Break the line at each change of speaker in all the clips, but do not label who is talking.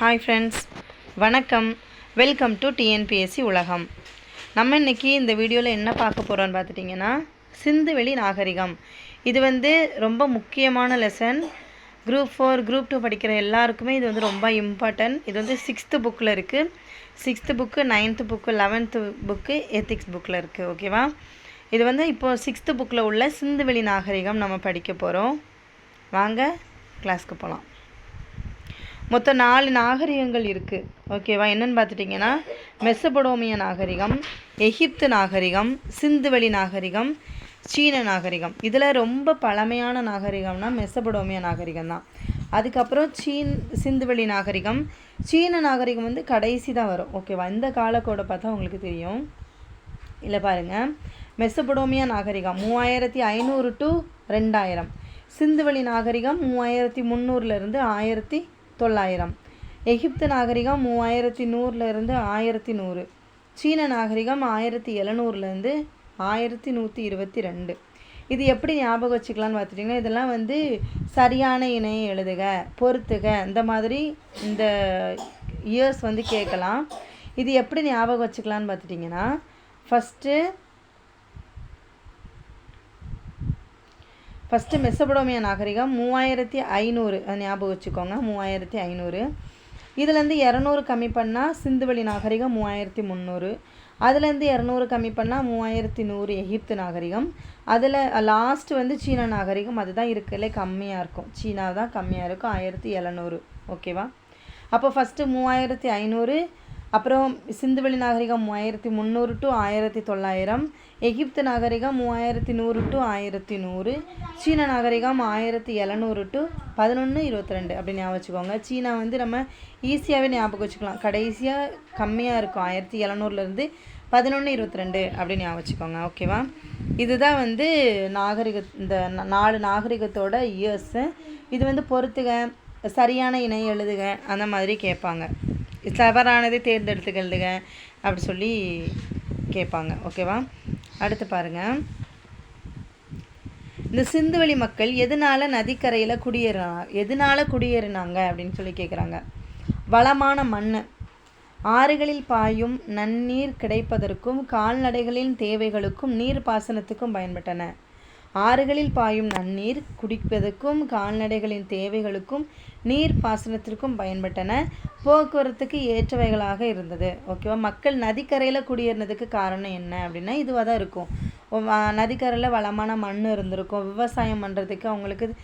Hi friends வணக்கம். Welcome to TNPSC உலகம். நம்ம இன்னைக்கு இந்த வீடியோவில் என்ன பார்க்க போகிறோன்னு பார்த்துட்டிங்கன்னா சிந்துவெளி நாகரிகம். இது வந்து ரொம்ப முக்கியமான lesson group four group two படிக்கிற எல்லாருக்குமே இது வந்து ரொம்ப இம்பார்ட்டன்ட் இது வந்து சிக்ஸ்த்து புக்கில் இருக்குது sixth book ninth book eleventh book ethics புக்கில் இருக்குது ஓகேவா இது வந்து இப்போது சிக்ஸ்த்து புக்கில் உள்ள சிந்துவெளி நாகரிகம் நம்ம படிக்க போகிறோம் வாங்க கிளாஸ்க்கு போகலாம் மொத்தம் நாலு நாகரிகங்கள் இருக்குது ஓகேவா என்னென்னு பார்த்துட்டிங்கன்னா மெசபடோமிய நாகரிகம் எகிப்து நாகரிகம் சிந்துவெளி நாகரிகம் சீன நாகரிகம். இதில் ரொம்ப பழமையான நாகரிகம்னா மெசபடோமிய நாகரிகம் தான். அதுக்கப்புறம் சீன் சிந்துவெளி நாகரிகம். சீன நாகரிகம் வந்து கடைசி தான் வரும். ஓகேவா இந்த காலக்கோடை பார்த்தா உங்களுக்கு தெரியும். இல்லை பாருங்கள் மெசபடோமியா நாகரிகம் மூவாயிரத்தி ஐநூறு டு ரெண்டாயிரம். சிந்துவெளி நாகரிகம் மூவாயிரத்தி முந்நூறுலேருந்து ஆயிரத்தி தொள்ளாயிரம். எகிப்து நாகரிகம் மூவாயிரத்தி நூறுலேருந்து ஆயிரத்தி நூறு. சீன நாகரிகம் ஆயிரத்தி எழுநூறுலேருந்து ஆயிரத்தி நூற்றி இருபத்தி ரெண்டு. இது எப்படி ஞாபகம் வச்சுக்கலான்னு பார்த்துட்டிங்கன்னா இதெல்லாம் வந்து சரியான இணையை எழுதுக பொறுத்துக இந்த மாதிரி இந்த இயர்ஸ் வந்து கேட்கலாம். இது எப்படி ஞாபகம் வச்சுக்கலான்னு பார்த்துட்டிங்கன்னா ஃபஸ்ட்டு ஃபஸ்ட்டு மெசபடோமியா நாகரிகம் மூவாயிரத்தி ஐநூறு. ஞாபகம் வச்சுக்கோங்க மூவாயிரத்தி ஐநூறு. இதுலேருந்து இரநூறு கம்மி பண்ணால் சிந்துவெளி நாகரிகம் மூவாயிரத்தி முந்நூறு. அதுலேருந்து இரநூறு கம்மி பண்ணால் மூவாயிரத்தி நூறு எகிப்து நாகரிகம். அதில் லாஸ்ட் வந்து சீன நாகரிகம். அதுதான் இருக்கல கம்மியாக இருக்கும். சீனா தான் கம்மியாக இருக்கும் ஆயிரத்தி எழுநூறு. ஓகேவா அப்போ ஃபஸ்ட்டு மூவாயிரத்தி ஐநூறு அப்புறம் சிந்துவெளி நாகரிகம் மூவாயிரத்தி முந்நூறு டு ஆயிரத்தி தொள்ளாயிரம் எகிப்து நாகரிகம் மூவாயிரத்தி நூறு டு ஆயிரத்தி நூறு சீன நாகரிகம் ஆயிரத்தி எழுநூறு டு பதினொன்று இருபத்தி ரெண்டு. அப்படி ஞாபகம் வச்சுக்கோங்க. சீனா வந்து நம்ம ஈஸியாகவே ஞாபகம் வச்சுக்கலாம். கடைசியாக கம்மியாக இருக்கும். ஆயிரத்தி எழுநூறுலேருந்து பதினொன்று இருபத்தி ரெண்டு அப்படின்னு ஞாபகம் வச்சுக்கோங்க. ஓகேவா இதுதான் வந்து நாகரிக இந்த நாலு நாகரிகத்தோட இயர்ஸு இது வந்து பொறுத்துக சரியான இணை எழுதுக அந்த மாதிரி கேட்பாங்க. தவறானதை தேர்ந்தெடுத்துக்க அப்படி சொல்லி கேட்பாங்க. ஓகேவா? அடுத்து பாருங்கள் இந்த சிந்துவெளி மக்கள் எதனால் நதிக்கரையில் குடியேறினா எதனால் குடியேறினாங்க அப்படின்னு சொல்லி கேட்குறாங்க வளமான மண் ஆறுகளில் பாயும் நன்னீர் கிடைப்பதற்கும் கால்நடைகளின் தேவைகளுக்கும் நீர் பாசனத்துக்கும் பயன்பட்டன. ஆறுகளில் பாயும் நன்னீர் குடிப்பதற்கும் கால்நடைகளின் தேவைகளுக்கும் நீர் பாசனத்திற்கும் பயன்பட்டன. போக்குவரத்துக்கு ஏற்றவைகளாக இருந்தது. ஓகேவா? மக்கள் நதிக்கரையில் குடியேறினதுக்கு காரணம் என்ன அப்படின்னா இதுவாக தான் இருக்கும். நதிக்கரையில் வளமான மண் இருந்திருக்கும். விவசாயம் பண்ணுறதுக்கு அவங்களுக்கு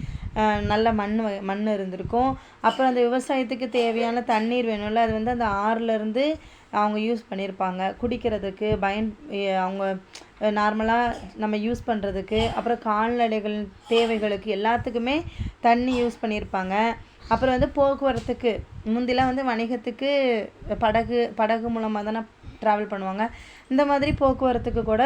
நல்ல மண் வ- மண் இருந்திருக்கும். அப்புறம் அந்த விவசாயத்துக்கு தேவையான தண்ணீர் வேணும்ல அது வந்து அந்த ஆறுலேருந்து அவங்க யூஸ் பண்ணியிருப்பாங்க. குடிக்கிறதுக்கு பயன் அவங்க நார்மலாக நம்ம யூஸ் பண்ணுறதுக்கு அப்புறம் கால்நடைகள் தேவைகளுக்கு எல்லாத்துக்குமே தண்ணி யூஸ் பண்ணியிருப்பாங்க. அப்புறம் வந்து போக்குவரத்துக்கு முந்திலாம் வந்து வணிகத்துக்கு படகு படகு மூலமாக தானே ட்ராவல் பண்ணுவாங்க. இந்த மாதிரி போக்குவரத்துக்கு கூட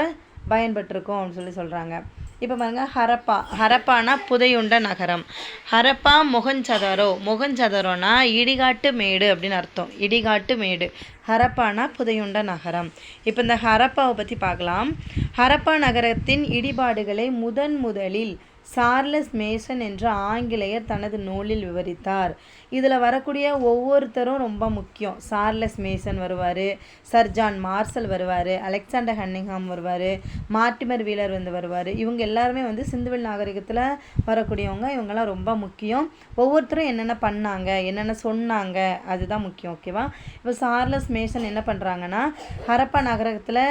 பயன்பட்டிருக்கும் அப்படின்னு சொல்லி சொல்கிறாங்க இப்போ பாருங்க ஹரப்பா. ஹரப்பானா புதையுண்ட நகரம். ஹரப்பா மொகஞ்சதரோ. மொகஞ்சதரோனா இடிகாட்டு மேடு அப்படின்னு அர்த்தம். இடிகாட்டு மேடு. ஹரப்பானா புதையுண்ட நகரம். இப்போ இந்த ஹரப்பாவை பற்றி பார்க்கலாம். ஹரப்பா நகரத்தின் இடிபாடுகளை முதன் முதலில் சார்லஸ் மேசன் என்ற ஆங்கிலேயர் தனது நூலில் விவரித்தார். இதில் வரக்கூடிய ஒவ்வொருத்தரும் ரொம்ப முக்கியம். சார்லஸ் மேசன் வருவார் சர் ஜான் மார்சல் வருவார் அலெக்சாண்டர் ஹன்னிங்ஹாம் வருவார் மார்டிமர் வீலர் வந்து வருவார். இவங்க எல்லாருமே வந்து சிந்துவில் நாகரிகத்தில் வரக்கூடியவங்க. இவங்கெல்லாம் ரொம்ப முக்கியம். ஒவ்வொருத்தரும் என்னென்ன பண்ணாங்க என்னென்ன சொன்னாங்க அதுதான் முக்கியம் ஓகேவா இப்போ சார்லஸ் மேசன் என்ன பண்ணுறாங்கன்னா ஹரப்பா நகரத்தில்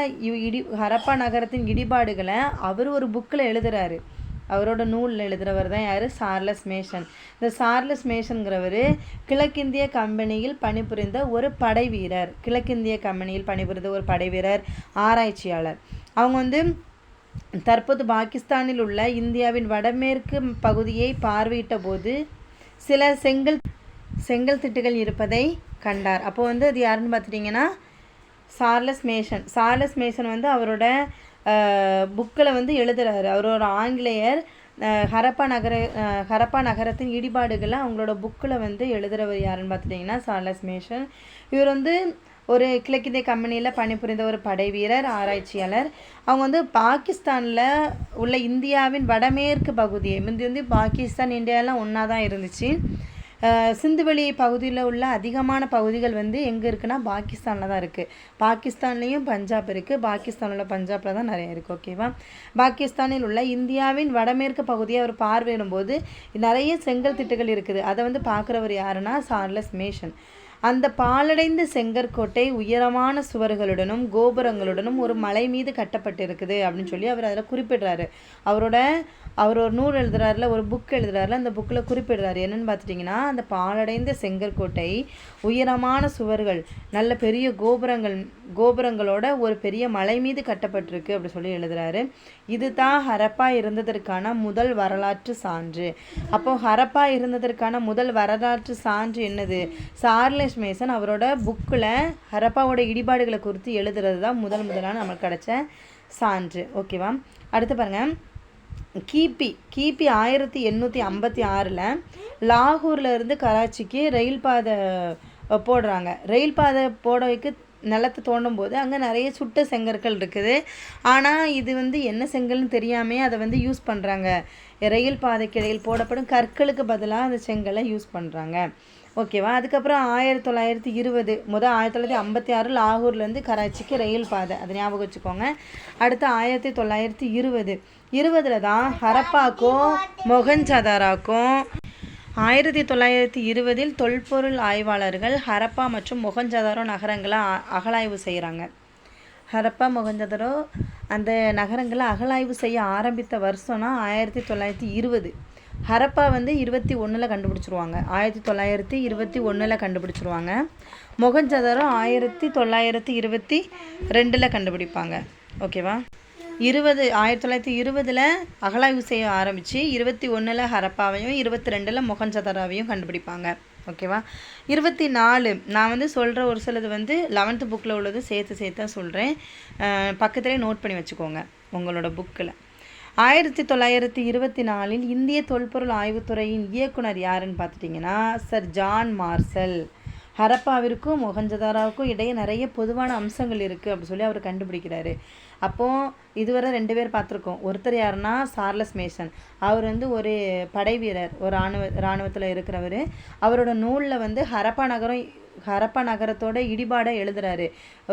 இடி ஹரப்பா நகரத்தின் இடிபாடுகளை அவர் ஒரு புக்கில் எழுதுகிறாரு அவரோட நூலில் எழுதுறவர் தான் யார்? Charles Mason. இந்த சார்லஸ் மேஷன்கிறவர் கிழக்கிந்திய கம்பெனியில் பணிபுரிந்த ஒரு படை வீரர். கிழக்கிந்திய கம்பெனியில் பணிபுரிந்த ஒரு படை வீரர் ஆராய்ச்சியாளர். அவங்க வந்து தற்போது பாகிஸ்தானில் உள்ள இந்தியாவின் வடமேற்கு பகுதியை பார்வையிட்ட போது சில செங்கல் செங்கல் திட்டுகள் இருப்பதை கண்டார். அப்போ வந்து அது யாருன்னு பார்த்துட்டிங்கன்னா சார்லஸ் மேஷன். சார்லஸ் மேஷன் வந்து அவரோட புக்கில் வந்து எழுதுறாரு. ஒரு ஆங்கிலேயர். ஹரப்பா நகர ஹரப்பா நகரத்தின் இடிபாடுகளை அவங்களோட புக்கில் வந்து எழுதுறவர் யாருன்னு பார்த்துட்டிங்கன்னா சார்லஸ் மேஷன். இவர் வந்து ஒரு கிழக்கிந்திய கம்பெனியில் பணிபுரிந்த ஒரு படை வீரர் ஆராய்ச்சியாளர். அவங்க வந்து பாகிஸ்தானில் உள்ள இந்தியாவின் வடமேற்கு பகுதியை முந்தி வந்து பாகிஸ்தான் இந்தியாலாம் ஒன்றா தான் இருந்துச்சு. சிந்துவெளி பகுதியில் உள்ள அதிகமான பகுதிகள் வந்து எங்கே இருக்குன்னா பாகிஸ்தானில் தான் இருக்குது பாகிஸ்தான்லேயும் பஞ்சாப் இருக்குது பாகிஸ்தானில் உள்ள பஞ்சாபில் தான் நிறைய இருக்குது ஓகேவா பாகிஸ்தானில் உள்ள இந்தியாவின் வடமேற்கு பகுதியை அவர் பார்வையிடும்போது நிறைய செங்கல் திட்டுகள் இருக்குது. அதை வந்து பார்க்குறவர் யாருன்னா சார்லஸ் மேஷன். அந்த பாலடைந்த செங்கற்கோட்டை உயரமான சுவர்களுடனும் கோபுரங்களுடனும் ஒரு மலை மீது கட்டப்பட்டிருக்குது அப்படின்னு சொல்லி அவர் அதில் குறிப்பிடுறாரு. அவரோட அவர் ஒரு நூல் எழுதுறாருல ஒரு புக் எழுதுறாருல அந்த புக்கில் குறிப்பிடுறாரு. என்னன்னு பார்த்துட்டிங்கன்னா அந்த பாலடைந்த செங்கற்கோட்டை உயரமான சுவர்கள் நல்ல பெரிய கோபுரங்கள் கோபுரங்களோட ஒரு பெரிய மலை மீது கட்டப்பட்டிருக்கு அப்படி சொல்லி எழுதுறாரு. இதுதான் ஹரப்பா இருந்ததற்கான முதல் வரலாற்று சான்று. அப்போ ஹரப்பா இருந்ததற்கான முதல் வரலாற்று சான்று என்னது? சார்ல சார்லஸ் மேசன் அவரோட புக்கில் ஹரப்பாவோட இடிபாடுகளை குறித்து எழுதுறது தான் முதல் முதலான நமக்கு கிடைச்ச சான்று. ஓகேவா அடுத்து பாருங்கள் கிபி கிபி ஆயிரத்தி எண்ணூற்றி ஐம்பத்தி ஆறில் லாகூர்ல இருந்து கராச்சிக்கு ரயில் பாதை போடுறாங்க. ரயில் பாதை போடவைக்கு நிலத்தை தோண்டும் போது அங்கே நிறைய சுட்ட செங்கற்கள் இருக்குது. ஆனால் இது வந்து என்ன செங்கல்னு தெரியாமே அதை வந்து யூஸ் பண்ணுறாங்க ரயில் பாதைக்கு இடையில் போடப்படும் கற்களுக்கு பதிலாக அந்த செங்கலை யூஸ் பண்ணுறாங்க ஓகேவா? அதுக்கப்புறம் ஆயிரத்தி தொள்ளாயிரத்தி இருபது. முதல் ஆயிரத்தி தொள்ளாயிரத்தி ஐம்பத்தி ஆறு லாகூர்லேருந்து கராச்சிக்கு ரயில் பாதை. அதை ஞாபகம் வச்சுக்கோங்க. அடுத்து ஆயிரத்தி தொள்ளாயிரத்தி இருபது. இருபதில் தான் ஹரப்பாக்கும் மொகஞ்சதாராக்கும் ஆயிரத்தி தொள்ளாயிரத்தி இருபதில் தொல்பொருள் ஆய்வாளர்கள் ஹரப்பா மற்றும் மொகஞ்சதாரோ நகரங்களை அ- செய்கிறாங்க ஹரப்பா மொகஞ்சதாரோ அந்த நகரங்களை அகலாய்வு செய்ய ஆரம்பித்த வருஷம்னா ஆயிரத்தி தொள்ளாயிரத்தி இருபது. ஹரப்பா வந்து இருபத்தி ஒன்றில் கண்டுபிடிச்சிருவாங்க. ஆயிரத்தி தொள்ளாயிரத்தி இருபத்தி ஒன்றில் கண்டுபிடிச்சிருவாங்க. மொகஞ்சதாரோ ஆயிரத்தி தொள்ளாயிரத்தி இருபத்தி ரெண்டில் கண்டுபிடிப்பாங்க. ஓகேவா? இருபது ஆயிரத்தி தொள்ளாயிரத்தி இருபதில் அகலாய்வு செய்ய ஆரம்பித்து இருபத்தி ஒன்றில் ஹரப்பாவையும் இருபத்தி ரெண்டில் மொகஞ்சதாராவையும் கண்டுபிடிப்பாங்க. ஓகேவா? இருபத்தி நாலு நான் வந்து சொல்கிற ஒரு சிலது வந்து லெவன்த்து புக்கில் உள்ளது சேர்த்து சேர்த்து தான் சொல்கிறேன் பக்கத்துலேயே நோட் பண்ணி வச்சுக்கோங்க உங்களோட புக்கில் ஆயிரத்தி தொள்ளாயிரத்தி இருபத்தி நாலில் இந்திய தொல்பொருள் ஆய்வுத்துறையின் இயக்குனர் யாருன்னு பார்த்துட்டிங்கன்னா சர் ஜான் மார்சல். ஹரப்பாவிற்கும் மொகஞ்சதாராவுக்கும் இடையே நிறைய பொதுவான அம்சங்கள் இருக்குது அப்படி சொல்லி அவர் கண்டுபிடிக்கிறாரு. அப்போது இதுவரை ரெண்டு பேர் பார்த்துருக்கோம். ஒருத்தர் யாருன்னா சார்லஸ் மேசன். அவர் வந்து ஒரு படை வீரர் ஒரு இராணுவ இராணுவத்தில் இருக்கிறவர். அவரோட நூலில் வந்து ஹரப்பா நகரம் ஹரப்பா நகரத்தோட இடிபாடை எழுதுறாரு.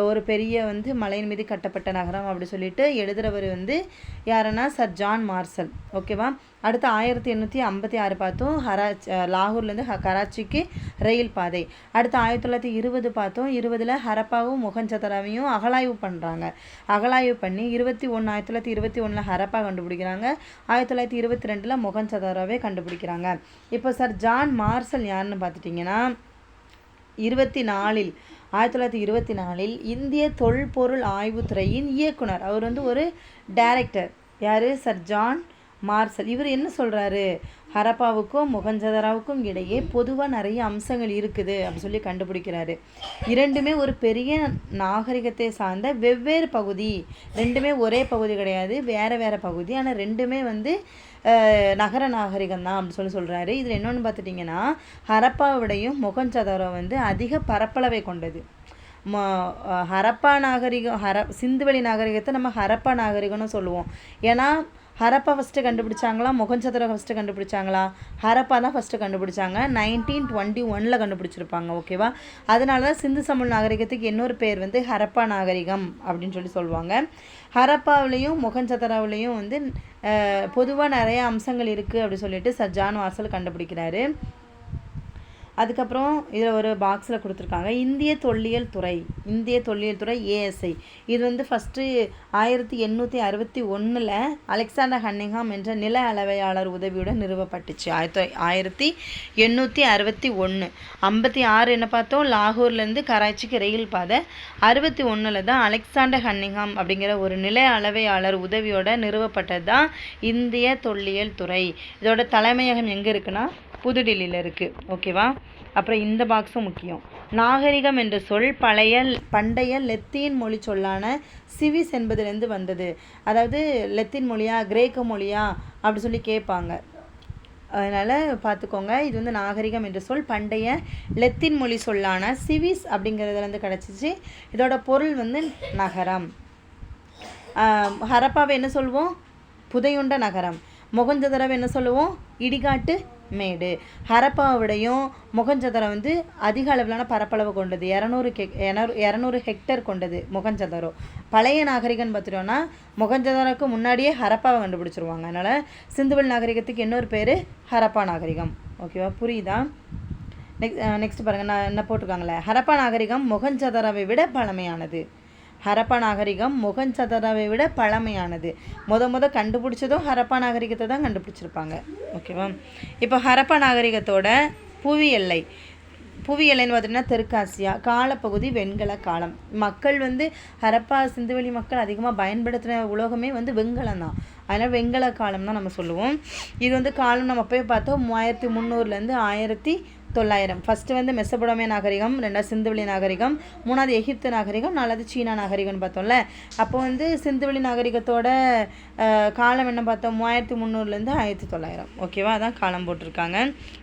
ஒரு பெரிய வந்து மலையின் மீது கட்டப்பட்ட நகரம் அப்படி சொல்லிட்டு எழுதுறவர் வந்து யாருன்னா சர் ஜான் மார்சல். ஓகேவா? அடுத்து ஆயிரத்தி எண்ணூற்றி ஐம்பத்தி ஆறு பார்த்தோம். ஹராச் லாகூர்லேருந்து ஹ கராச்சிக்கு ரயில் பாதை. அடுத்து ஆயிரத்தி தொள்ளாயிரத்தி இருபது பார்த்தோம். இருபதில் ஹரப்பாவும் முகஞ்சதராவையும் அகலாய்வு பண்ணுறாங்க அகலாய்வு பண்ணி இருபத்தி ஒன்று ஆயிரத்தி தொள்ளாயிரத்தி இருபத்தி ஒன்றில் ஹரப்பா கண்டுபிடிக்கிறாங்க. ஆயிரத்தி தொள்ளாயிரத்தி இருபத்தி ரெண்டில் முகஞ்சதராவே கண்டுபிடிக்கிறாங்க. இப்போ சார் ஜான் மார்சல் யாருன்னு பார்த்துட்டிங்கன்னா இருபத்தி நாலில் ஆயிரத்தி தொள்ளாயிரத்தி இருபத்தி நாலில் இந்திய தொல்பொருள் ஆய்வுத்துறையின் இயக்குனர். அவர் வந்து ஒரு டைரக்டர் யார்? Sir John Marshall. இவர் என்ன சொல்கிறாரு ஹரப்பாவுக்கும் முகஞ்சதராவுக்கும் இடையே பொதுவாக நிறைய அம்சங்கள் இருக்குது அப்படின்னு சொல்லி கண்டுபிடிக்கிறாரு. இரண்டுமே ஒரு பெரிய நாகரிகத்தை சார்ந்த வெவ்வேறு பகுதி. ரெண்டுமே ஒரே பகுதி கிடையாது வேறு வேறு பகுதி. ஆனால் ரெண்டுமே வந்து நகர நாகரிகம் தான் அப்படின்னு சொல்லி சொல்கிறாரு இதில் என்னென்னு பார்த்துட்டிங்கன்னா ஹரப்பாவுடையும் முகஞ்சதரோ வந்து அதிக பரப்பளவை கொண்டது. ம ஹரப்பா நாகரிகம் ஹர சிந்துவெளி நாகரிகத்தை நம்ம ஹரப்பா நாகரிகம்னு சொல்லுவோம். ஏன்னா ஹரப்பா ஃபஸ்ட்டு கண்டுபிடிச்சாங்களா? முகஞ்சதரோ ஃபஸ்ட்டு கண்டுபிடிச்சாங்களா? ஹரப்பா தான் ஃபஸ்ட்டு கண்டுபிடிச்சாங்க. நைன்டீன் டுவெண்ட்டி ஒனில் கண்டுபிடிச்சிருப்பாங்க ஓகேவா அதனால தான் சிந்து சமூல் நாகரிகத்துக்கு இன்னொரு பேர் வந்து ஹரப்பா நாகரிகம் அப்படின்னு சொல்லி சொல்லுவாங்க. ஹரப்பாவிலையும் முகஞ்சதராவிலையும் வந்து பொதுவாக நிறைய அம்சங்கள் இருக்குது அப்படி சொல்லிட்டு சர் ஜான் வாசல் கண்டுபிடிக்கிறாரு. அதுக்கப்புறம் இதில் ஒரு பாக்ஸில் கொடுத்துருக்காங்க இந்திய தொல்லியல் துறை இந்திய தொல்லியல் துறை ஏஎஸ்ஐ இது வந்து ஃபஸ்ட்டு ஆயிரத்தி எண்ணூற்றி அறுபத்தி ஒன்றில் அலெக்சாண்டர் ஹன்னிங்ஹாம் என்ற நில அளவையாளர் உதவியுடன் நிறுவப்பட்டுச்சு. ஆயிரத்தி ஆயிரத்தி எண்ணூற்றி அறுபத்தி ஒன்று ஐம்பத்தி ஆறு என்ன பார்த்தோம்? லாகூர்லேருந்து கராச்சிக்கு ரயில் பாதை. அறுபத்தி ஒன்றில் தான் அலெக்சாண்டர் ஹன்னிங்ஹாம் அப்படிங்கிற ஒரு நில அளவையாளர் உதவியோட நிறுவப்பட்டது தான் இந்திய தொல்லியல் துறை. இதோட தலைமையகம் எங்கே இருக்குன்னா? புதுடில்லியில் இருக்குது ஓகேவா? அப்புறம் இந்த பாக்ஸும் முக்கியம். நாகரிகம் என்ற சொல் பழைய பண்டைய லெத்தீன் மொழி சொல்லான சிவிஸ் என்பதிலிருந்து வந்தது. அதாவது லெத்தீன் மொழியா கிரேக்க மொழியா அப்படி சொல்லி கேட்பாங்க. அதனால் பார்த்துக்கோங்க இது வந்து நாகரிகம் என்ற சொல் பண்டைய லெத்தின் மொழி சொல்லான சிவிஸ் அப்படிங்கிறதுலேருந்து கிடச்சிச்சு. இதோட பொருள் வந்து நகரம். ஹரப்பாவை என்ன சொல்லுவோம் புதையுண்ட நகரம். மொகஞ்சதரவை என்ன சொல்லுவோம்? இடிகாட்டு மேடு. ஹரப்பாவுடையும் முகஞ்சதரம் வந்து அதிக அளவிலான பரப்பளவு கொண்டது. இரநூறு கெ இரநூறு ஹெக்டர் கொண்டது முகஞ்சதரோ பழைய நாகரிகம்னு பார்த்துட்டோன்னா முகஞ்சதரக்கு முன்னாடியே ஹரப்பாவை கண்டுபிடிச்சிருவாங்க. அதனால் சிந்துவெளி நாகரிகத்துக்கு இன்னொரு பேர் ஹரப்பா நாகரிகம். ஓகேவா புரியுதா? நெக்ஸ்ட் நெக்ஸ்ட் பாருங்கள் நான் என்ன போட்டிருக்காங்களே. ஹரப்பா நாகரிகம் முகஞ்சதரவை விட பழமையானது. ஹரப்பா நாகரிகம் முகஞ்சதராவை விட பழமையானது. முத முத கண்டுபிடிச்சதும் ஹரப்பா நாகரிகத்தை தான் கண்டுபிடிச்சிருப்பாங்க. ஓகேவா? இப்போ ஹரப்பா நாகரிகத்தோட புவி எல்லை. புவி எல்லைன்னு பார்த்தீங்கன்னா தெற்காசியா காலப்பகுதி வெண்கல காலம். மக்கள் வந்து ஹரப்பா சிந்துவெளி மக்கள் அதிகமாக பயன்படுத்தின உலோகமே வந்து வெண்கலம் தான். அதனால் வெண்கல காலம் தான் நம்ம சொல்லுவோம். இது வந்து காலம் நம்ம போய் பார்த்தோம் மூவாயிரத்தி முந்நூறுலேருந்து ஆயிரத்தி தொள்ளாயிரம். ஃபஸ்ட்டு வந்து மெசபடோமிய நாகரிகம் ரெண்டாவது சிந்துவெளி நாகரிகம் மூணாவது எகிப்து நாகரிகம் நாலாவது சீனா நாகரிகம்னு பார்த்தோம்ல. அப்போ வந்து சிந்துவெளி நாகரிகத்தோட காலம் என்ன பார்த்தோம்? மூவாயிரத்தி முந்நூறுலேருந்து ஆயிரத்தி தொள்ளாயிரம். ஓகேவா அதான் காலம் போட்டிருக்காங்க.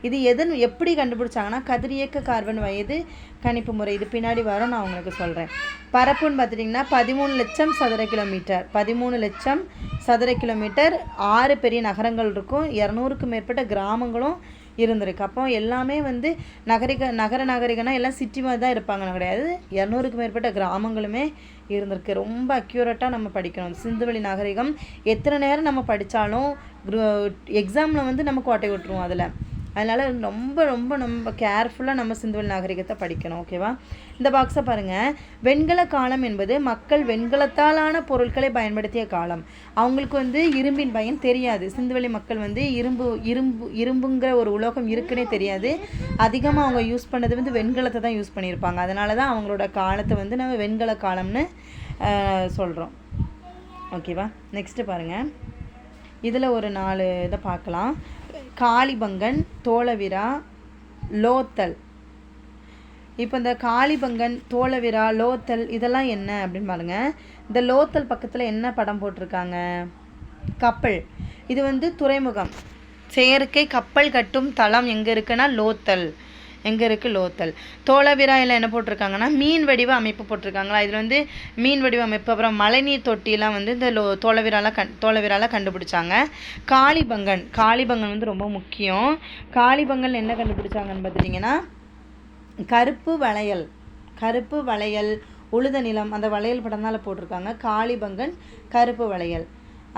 இது எதன் எப்படி கண்டுபிடிச்சாங்கன்னா கதிரியக்க கார்பன் வயது கணிப்பு முறை. இது பின்னாடி வரும் நான் உங்களுக்கு சொல்கிறேன் பரப்புன்னு பார்த்துட்டிங்கன்னா பதிமூணு லட்சம் சதுர கிலோமீட்டர். பதிமூணு லட்சம் சதுர கிலோமீட்டர். ஆறு பெரிய நகரங்கள் இருக்கும். இரநூறுக்கும் மேற்பட்ட கிராமங்களும் இருந்திருக்கு. அப்போ எல்லாமே வந்து நகரிக நகர நாகரிகனா எல்லாம் சிட்டி மாதிரி தான் இருப்பாங்க. கிடையாது. இரநூறுக்கும் மேற்பட்ட கிராமங்களுமே இருந்திருக்கு. ரொம்ப அக்யூரேட்டாக நம்ம படிக்கணும். சிந்துவெளி நாகரிகம் எத்தனை நேரம் நம்ம படித்தாலும் எக்ஸாமில் வந்து நம்ம கோட்டை விட்டுருவோம் அதில். அதனால் ரொம்ப ரொம்ப நம்ம கேர்ஃபுல்லாக நம்ம சிந்துவெளி நாகரிகத்தை படிக்கணும் ஓகேவா இந்த பாக்ஸை பாருங்கள் வெண்கல காலம் என்பது மக்கள் வெண்கலத்தாலான பொருட்களை பயன்படுத்திய காலம். அவங்களுக்கு வந்து இரும்பின் பயன் தெரியாது. சிந்துவெளி மக்கள் வந்து இரும்பு இரும்பு இரும்புங்கிற ஒரு உலோகம் இருக்குன்னே தெரியாது. அதிகமாக அவங்க யூஸ் பண்ணது வந்து வெண்கலத்தை தான் யூஸ் பண்ணியிருப்பாங்க. அதனால தான் அவங்களோட காலத்தை வந்து நம்ம வெண்கல காலம்னு சொல்கிறோம் ஓகேவா நெக்ஸ்ட்டு பாருங்கள் இதில் ஒரு நாலு இதை பார்க்கலாம். காளிபங்கன் தோளவிரா லோத்தல். இப்போ இந்த காளிபங்கன் தோளவிரா லோத்தல் இதெல்லாம் என்ன அப்படின்னு பாருங்க. இந்த லோத்தல் பக்கத்தில் என்ன படம் போட்டிருக்காங்க? கப்பல். இது வந்து துறைமுகம். செயற்கை கப்பல் கட்டும் தளம் எங்கே இருக்குன்னா லோத்தல். எங்கே இருக்குது லோத்தல். தோளவிராயில் என்ன போட்டிருக்காங்கன்னா மீன் வடிவ அமைப்பு போட்டிருக்காங்களா? இதில் வந்து மீன் வடிவ அமைப்பு அப்புறம் மழைநீர் தொட்டிலாம் வந்து இந்த லோ தோளவிரால கண் தோளவிரால கண்டுபிடிச்சாங்க. காளிபங்கன் காளிபங்கன் வந்து ரொம்ப முக்கியம். காளிபங்கன் என்ன கண்டுபிடிச்சாங்கன்னு பார்த்துட்டிங்கன்னா கருப்பு வளையல் கருப்பு வளையல் உழுத நிலம் அந்த வளையல் படம் தான் போட்டிருக்காங்க. காளிபங்கன் கருப்பு வளையல்.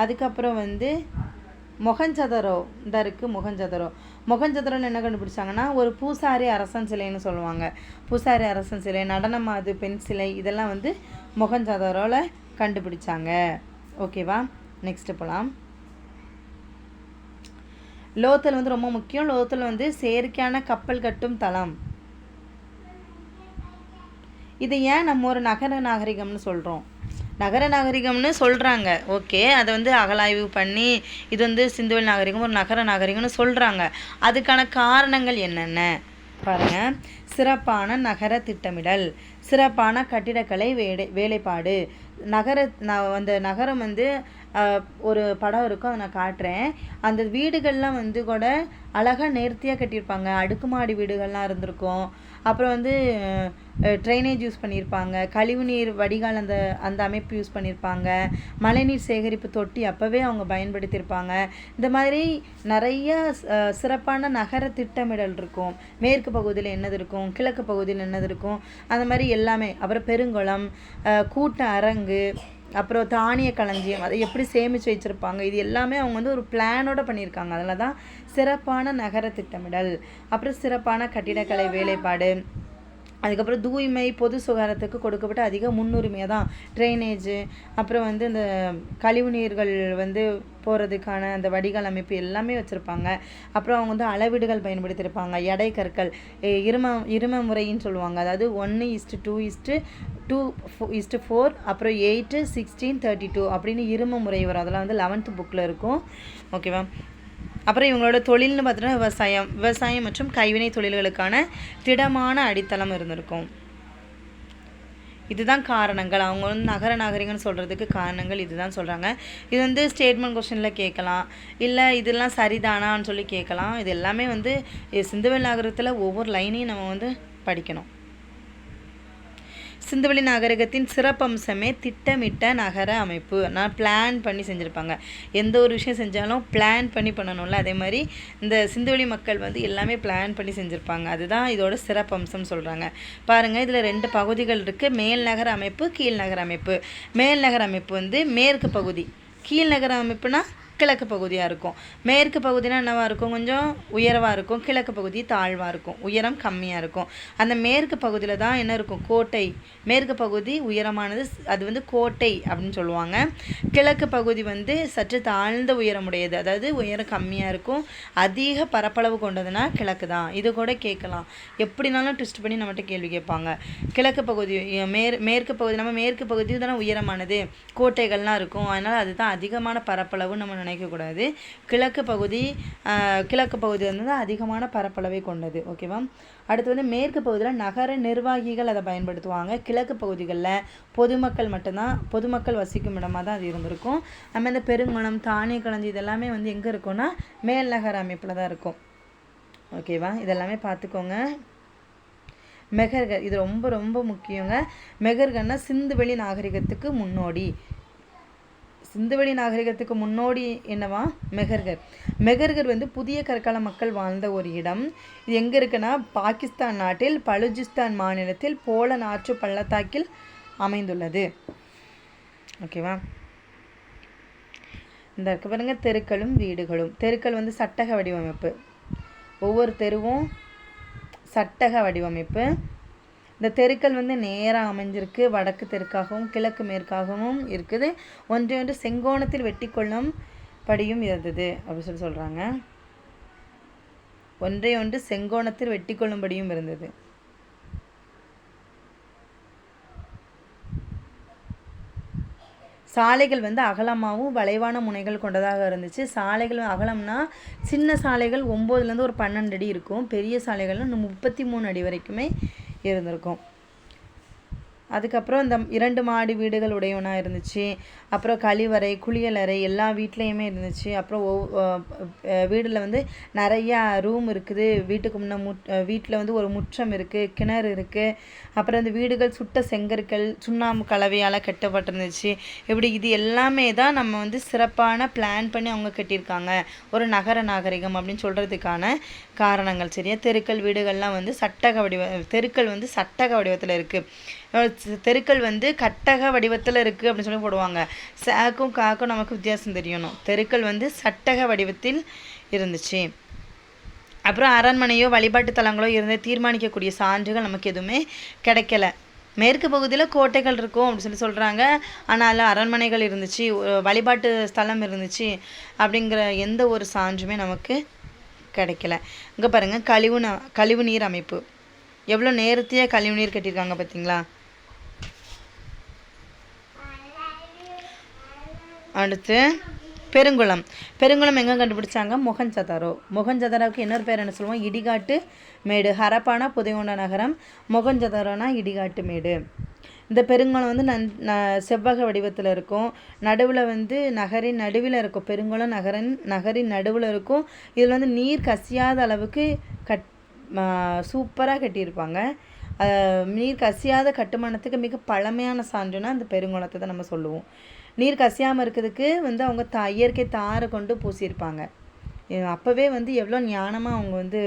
அதுக்கப்புறம் வந்து மொகஞ்சதரோ இந்த இருக்குது மொகஞ்சதரோ. மொகஞ்சதரோன்னு என்ன கண்டுபிடிச்சாங்கன்னா ஒரு பூசாரி அரசன் சிலைன்னு சொல்லுவாங்க. பூசாரி அரசன் சிலை நடனமாது பெண் சிலை இதெல்லாம் வந்து மொகஞ்சதரோவில் கண்டுபிடிச்சாங்க. ஓகேவா? நெக்ஸ்ட்டு போகலாம் லோத்தல் வந்து ரொம்ப முக்கியம். லோத்தல் வந்து செயற்கையான கப்பல் கட்டும் தளம். இது ஏன் நம்ம ஒரு நகர நாகரிகம்னு சொல்கிறோம் நகர நாகரிகம்னு சொல்கிறாங்க ஓகே அதை வந்து அகலாய்வு பண்ணி இது வந்து சிந்துவெளி நாகரிகம் ஒரு நகர நாகரிகம்னு சொல்கிறாங்க அதுக்கான காரணங்கள் என்னென்ன? பாருங்க. சிறப்பான நகர திட்டமிடல் சிறப்பான கட்டிடக்கலை வேலை வேலைப்பாடு. நகர நான் அந்த நகரம் வந்து ஒரு படம் இருக்கும் அதை நான் காட்டுறேன். அந்த வீடுகள்லாம் வந்து கூட அழகாக நேர்த்தியாக கட்டியிருப்பாங்க. அடுக்குமாடி வீடுகள்லாம் இருந்திருக்கும். அப்புறம் வந்து ட்ரைனேஜ் யூஸ் பண்ணியிருப்பாங்க கழிவுநீர் வடிகால் அந்த அந்த அமைப்பு யூஸ் பண்ணியிருப்பாங்க மழைநீர் சேகரிப்பு தொட்டி அப்போவே அவங்க பயன்படுத்தியிருப்பாங்க இந்த மாதிரி நிறைய சிறப்பான நகர திட்டமிடல் இருக்கும். மேற்கு பகுதியில் என்னது இருக்கும்? கிழக்கு பகுதியில் என்னது இருக்கும்? அந்த மாதிரி எல்லாமே. அப்புறம் பெருங்குளம் கூட்ட அரங்கு அப்புறம் தானிய களஞ்சியம் அதை எப்படி சேமித்து வச்சுருப்பாங்க இது எல்லாமே அவங்க வந்து ஒரு பிளானோட பண்ணியிருக்காங்க. அதில் தான் சிறப்பான நகர திட்டமிடல் அப்புறம் சிறப்பான கட்டிடக்கலை வேலைப்பாடு அதுக்கப்புறம் தூய்மை பொது சுகாதாரத்துக்கு கொடுக்கப்பட்ட அதிக முன்னுரிமையாக தான். ட்ரைனேஜு அப்புறம் வந்து இந்த கழிவுநீர்கள் வந்து போகிறதுக்கான அந்த வடிகால் அமைப்பு எல்லாமே வச்சுருப்பாங்க. அப்புறம் அவங்க வந்து அளவீடுகள் பயன்படுத்தியிருப்பாங்க. எடை கற்கள் இரும இரும முறைன்னு சொல்லுவாங்க. அதாவது ஒன்று is to two is to two is to four அப்புறம் எயிட்டு சிக்ஸ்டீன் தேர்ட்டி டூ அப்படின்னு இரும முறை வரும். அதெல்லாம் வந்து லெவன்த்து புக்கில் இருக்கும். ஓகேவா அப்புறம் இவங்களோட தொழில்னு பார்த்தோன்னா விவசாயம் விவசாயம் மற்றும் கைவினை தொழில்களுக்கான திடமான அடித்தளம் இருந்திருக்கும். இதுதான் காரணங்கள். அவங்க வந்து நகர நாகரிகம்னு சொல்கிறதுக்கு காரணங்கள் இதுதான் சொல்கிறாங்க இது வந்து ஸ்டேட்மெண்ட் கொஸ்டினில் கேட்கலாம். இல்லை இதெல்லாம் சரிதானான்னு சொல்லி கேட்கலாம். இது எல்லாமே வந்து சிந்துவெளி நகரத்தில் ஒவ்வொரு லைனையும் நம்ம வந்து படிக்கணும். சிந்துவெளி நாகரிகத்தின் சிறப்பம்சமே திட்டமிட்ட நகர அமைப்பு. நான் பிளான் பண்ணி செஞ்சுருப்பாங்க. எந்த ஒரு விஷயம் செஞ்சாலும் பிளான் பண்ணி பண்ணணும்ல. அதே மாதிரி இந்த சிந்துவெளி மக்கள் வந்து எல்லாமே பிளான் பண்ணி செஞ்சுருப்பாங்க. அதுதான் இதோட சிறப்பம்சம் சொல்கிறாங்க பாருங்கள் இதில் ரெண்டு பகுதிகள் இருக்குது மேல் நகர அமைப்பு கீழ் நகர அமைப்பு. மேல் நகர அமைப்பு வந்து மேற்கு பகுதி. கீழ் நகர அமைப்புனா கிழக்கு பகுதியாக இருக்கும். மேற்கு பகுதினா என்னவாக இருக்கும்? கொஞ்சம் உயரவாக இருக்கும். கிழக்கு பகுதி தாழ்வாக இருக்கும். உயரம் கம்மியாக இருக்கும். அந்த மேற்கு பகுதியில் தான் என்ன இருக்கும்? கோட்டை. மேற்கு பகுதி உயரமானது அது வந்து கோட்டை அப்படின்னு சொல்லுவாங்க. கிழக்கு பகுதி வந்து சற்று தாழ்ந்த உயரமுடையது. அதாவது உயரம் கம்மியாக இருக்கும். அதிக பரப்பளவு கொண்டதுன்னா கிழக்கு தான். இது கூட கேட்கலாம். எப்படினாலும் ட்விஸ்ட் பண்ணி நம்மகிட்ட கேள்வி கேட்பாங்க. கிழக்கு பகுதி மேற் மேற்கு பகுதி நம்ம மேற்கு பகுதி தானே உயரமானது. கோட்டைகள்லாம் இருக்கும். அதனால் அதுதான் அதிகமான பரப்பளவு நம்ம நினைக்கக்கூடாது கிழக்கு பகுதி கிழக்கு பகுதி வந்து அதிகமான பரப்பளவை கொண்டது. ஓகேவா அடுத்து வந்து மேற்கு பகுதியில் நகர நிர்வாகிகள் அதை பயன்படுத்துவாங்க. கிழக்கு பகுதிகளில் பொதுமக்கள் மட்டும்தான் பொதுமக்கள் வசிக்கும் இடமாக தான் அது இருந்திருக்கும். நம்ம இந்த பெருங்குளம் தானிய களஞ்சி இதெல்லாமே வந்து எங்கே இருக்கும்னா மேல் நகர அமைப்பில் தான் இருக்கும். ஓகேவா இதெல்லாமே பார்த்துக்கோங்க. மெகர்கர் இது ரொம்ப ரொம்ப முக்கியங்க. மெகர்கர்னா சிந்துவெளி நாகரிகத்துக்கு முன்னோடி. சிந்துவெளி நாகரிகத்துக்கு முன்னோடி என்னவா? மெகர்கர் மெகர்கர் வந்து புதிய கற்கால மக்கள் வாழ்ந்த ஒரு இடம். இது எங்கே இருக்குன்னா பாகிஸ்தான் நாட்டில் பலுஜிஸ்தான் மாநிலத்தில் போல நாற்று பள்ளத்தாக்கில் அமைந்துள்ளது. ஓகேவா இந்த இருக்க பாருங்க தெருக்களும் வீடுகளும். தெருக்கள் வந்து சட்டக வடிவமைப்பு. ஒவ்வொரு தெருவும் சட்டக வடிவமைப்பு. இந்த தெருக்கள் வந்து நேராக அமைஞ்சிருக்கு. வடக்கு தெற்காகவும் கிழக்கு மேற்காகவும் இருக்குது. ஒன்றை ஒன்று செங்கோணத்தில் வெட்டி கொள்ளும் படியும் இருந்தது அப்படின்னு சொல்லி சொல்கிறாங்க ஒன்றை ஒன்று செங்கோணத்தில் வெட்டி கொள்ளும்படியும் இருந்தது. சாலைகள் வந்து அகலமாகவும் வளைவான முனைகள் கொண்டதாக இருந்துச்சு. சாலைகள் அகலம்னா சின்ன சாலைகள் ஒம்போதுலேருந்து ஒரு பன்னெண்டு அடி இருக்கும். பெரிய சாலைகள்லாம் முப்பத்தி மூணு அடி வரைக்குமே இருந்திருக்கும். அதுக்கப்புறம் இந்த இரண்டு மாடி வீடுகள் உடையவனாக இருந்துச்சு. அப்புறம் கழிவறை குளியலறை எல்லா வீட்லேயுமே இருந்துச்சு. அப்புறம் வீடில் வந்து நிறையா ரூம் இருக்குது. வீட்டுக்கு முன்னே முட் வீட்டில் வந்து ஒரு முற்றம் இருக்குது கிணறு இருக்குது அப்புறம் இந்த வீடுகள் சுட்ட செங்கற்கள் சுண்ணாம்பு கலவையால் கட்டப்பட்டிருந்துச்சு. இப்படி இது எல்லாமே தான் நம்ம வந்து சிறப்பான பிளான் பண்ணி அவங்க கட்டியிருக்காங்க. ஒரு நகர நாகரிகம் அப்படின்னு சொல்கிறதுக்கான காரணங்கள். சரியா? தெருக்கள் வீடுகள்லாம் வந்து சட்டக வடிவ தெருக்கள் வந்து சட்டக வடிவத்தில் இருக்குது தெருக்கள் வந்து கட்டக வடிவத்தில் இருக்குது அப்படின்னு சொல்லி போடுவாங்க. சாக்கும் காக்கும் நமக்கு வித்தியாசம் தெரியணும். தெருக்கள் வந்து சட்டக வடிவத்தில் இருந்துச்சு. அப்புறம் அரண்மனையோ வழிபாட்டு தலங்களோ இருந்து தீர்மானிக்கக்கூடிய சான்றுகள் நமக்கு எதுவுமே கிடைக்கல. மேற்கு பகுதியில் கோட்டைகள் இருக்கும் அப்படின்னு சொல்லி சொல்கிறாங்க ஆனால் அரண்மனைகள் இருந்துச்சு வழிபாட்டு ஸ்தலம் இருந்துச்சு அப்படிங்கிற எந்த ஒரு சான்றுமே நமக்கு கிடைக்கல. இங்கே பாருங்கள் கழிவு கழிவு நீர் அமைப்பு. எவ்வளோ நேரத்தையே கழிவு நீர் கட்டியிருக்காங்க பார்த்தீங்களா அடுத்து பெருங்குளம். பெருங்குளம் எங்கே கண்டுபிடிச்சாங்க? மொகஞ்சதரோ மொகஞ்சதரோவுக்கு இன்னொரு பேர் என்ன சொல்லுவோம்? இடிகாட்டு மேடு. ஹரப்பானா புதையோண்ட நகரம். மொகஞ்சதரோனா இடிகாட்டு மேடு. இந்த பெருங்குளம் வந்து நன் செவ்வக வடிவத்தில் இருக்கும். நடுவில் வந்து நகரின் நடுவில் இருக்கும். பெருங்குளம் நகரின் நகரின் நடுவில் இருக்கும். இதில் வந்து நீர் கசியாத அளவுக்கு கட் சூப்பராக கட்டியிருப்பாங்க. நீர் கசியாத கட்டுமானத்துக்கு மிக பழமையான சான்றுனா அந்த பெருங்குளத்தை தான் நம்ம சொல்லுவோம். நீர் கசியாமல் இருக்கிறதுக்கு வந்து அவங்க தா இயற்கை தாரை கொண்டு பூசியிருப்பாங்க. அப்போவே வந்து எவ்வளோ ஞானமாக அவங்க வந்து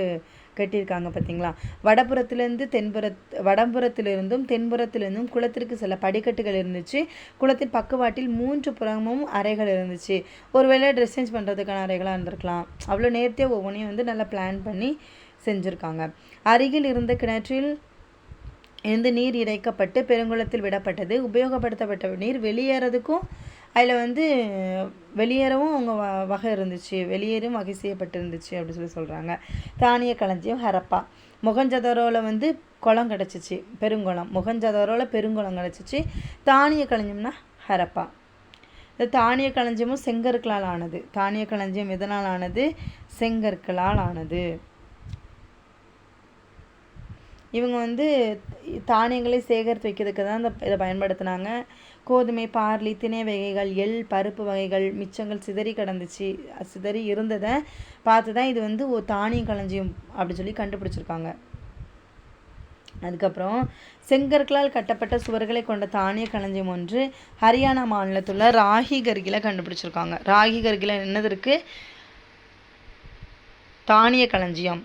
கட்டியிருக்காங்க பார்த்தீங்களா? வடபுறத்துலேருந்து தென்புறத் வடபுறத்திலிருந்தும் தென்புறத்திலிருந்தும் குளத்திற்கு சில படிக்கட்டுகள் இருந்துச்சு. குளத்தின் பக்கவாட்டில் மூன்று புறமும் அறைகள் இருந்துச்சு. ஒருவேளை ட்ரெஸ் சேஞ்ச் பண்ணுறதுக்கான அறைகளாக இருந்திருக்கலாம். அவ்வளோ நேர்த்தியாக ஒவ்வொன்றையும் வந்து நல்லா பிளான் பண்ணி செஞ்சுருக்காங்க. அருகில் இருந்த கிணற்றில் இருந்து நீர் இறைக்கப்பட்டு பெருங்குளத்தில் விடப்பட்டது. உபயோகப்படுத்தப்பட்ட நீர் வெளியேறதுக்கும் அதில் வந்து வெளியேறவும் அவங்க வ வகை இருந்துச்சு. வெளியேறும் வகை செய்யப்பட்டிருந்துச்சு அப்படின்னு சொல்லி சொல்கிறாங்க தானிய களஞ்சியம் ஹரப்பா. முகஞ்சதரோவில் வந்து குளம் கிடச்சிச்சு பெருங்குளம். முகஞ்சதரோவில் பெருங்குளம் கிடச்சிச்சு. தானிய களஞ்சியம்னா ஹரப்பா. இந்த தானிய களஞ்சியமும் செங்கற்களால் ஆனது. தானிய களஞ்சியம் எதனால் ஆனது? செங்கற்களால் ஆனது. இவங்க வந்து தானியங்களை சேகரித்து வைக்கிறதுக்கு தான் இந்த இதை பயன்படுத்தினாங்க. கோதுமை பார்லி திணை வகைகள் எள் பருப்பு வகைகள் மிச்சங்கள் சிதறி கிடந்துச்சு. சிதறி இருந்ததை பார்த்து தான் இது வந்து ஒரு தானியம் களஞ்சியம் அப்படி சொல்லி கண்டுபிடிச்சிருக்காங்க. அதுக்கப்புறம் செங்கற்களால் கட்டப்பட்ட சுவர்களை கொண்ட தானிய களஞ்சியம் ஒன்று ஹரியானா மாநிலத்தில் உள்ள ராகி கர்கில கண்டுபிடிச்சிருக்காங்க. ராகி கர்கில என்னது இருக்குது தானிய களஞ்சியம்.